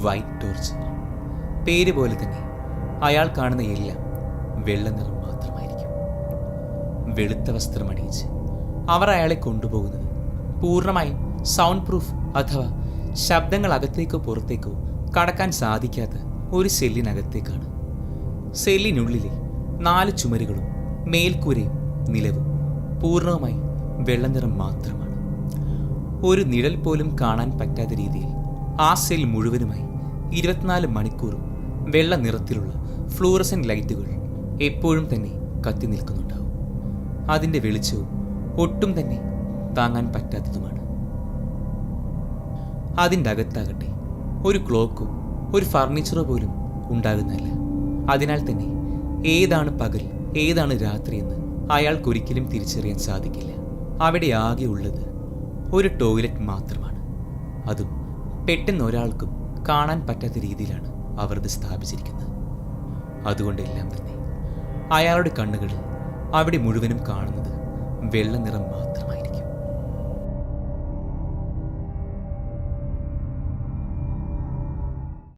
White torch പേര് പോലെ തന്നെ അയാൾ കാണുന്ന എല്ലാം വെള്ള നിറം മാത്രമായിരിക്കും. വെളുത്ത വസ്ത്രം അണിയിച്ച് അവർ അയാളെ കൊണ്ടുപോകുന്നത് പൂർണമായും സൗണ്ട് പ്രൂഫ് അഥവാ ശബ്ദങ്ങൾ അകത്തേക്കോ പുറത്തേക്കോ കടക്കാൻ സാധിക്കാത്ത ഒരു സെല്ലിനകത്തേക്കാണ്. സെല്ലിനുള്ളിലെ നാല് ചുമരുകളും മേൽക്കൂരയും നിലവും പൂർണമായും വെള്ളനിറം മാത്രമാണ്. ഒരു നിഴൽ പോലും കാണാൻ പറ്റാത്ത രീതിയിൽ ആ സെൽ മുഴുവനുമായി ഇരുപത്തിനാല് മണിക്കൂറും വെള്ള നിറത്തിലുള്ള ഫ്ലൂറസൻ ലൈറ്റുകൾ എപ്പോഴും തന്നെ കത്തി നിൽക്കുന്നുണ്ടാവും. അതിന്റെ വെളിച്ചവും ഒട്ടും തന്നെ താങ്ങാൻ പറ്റാത്തതുമാണ്. അതിന്റെ അകത്താകട്ടെ ഒരു ക്ലോക്കോ ഒരു ഫർണിച്ചറോ പോലും ഉണ്ടാകുന്നില്ല. അതിനാൽ തന്നെ ഏതാണ് പകൽ ഏതാണ് രാത്രി എന്ന് അയാൾക്കൊരിക്കലും തിരിച്ചറിയാൻ സാധിക്കില്ല. അവിടെ ആകെ ഉള്ളത് ഒരു ടോയ്ലറ്റ് മാത്രമാണ്. അതും പെട്ടെന്ന് ഒരാൾക്കും കാണാൻ പറ്റാത്ത രീതിയിലാണ് അവർ ഇത് സ്ഥാപിച്ചിരിക്കുന്നത്. അതുകൊണ്ടെല്ലാം തന്നെ അയാളുടെ കണ്ണുകളിൽ അവിടെ മുഴുവനും കാണുന്നത് വെള്ള നിറം മാത്രമായിരിക്കും.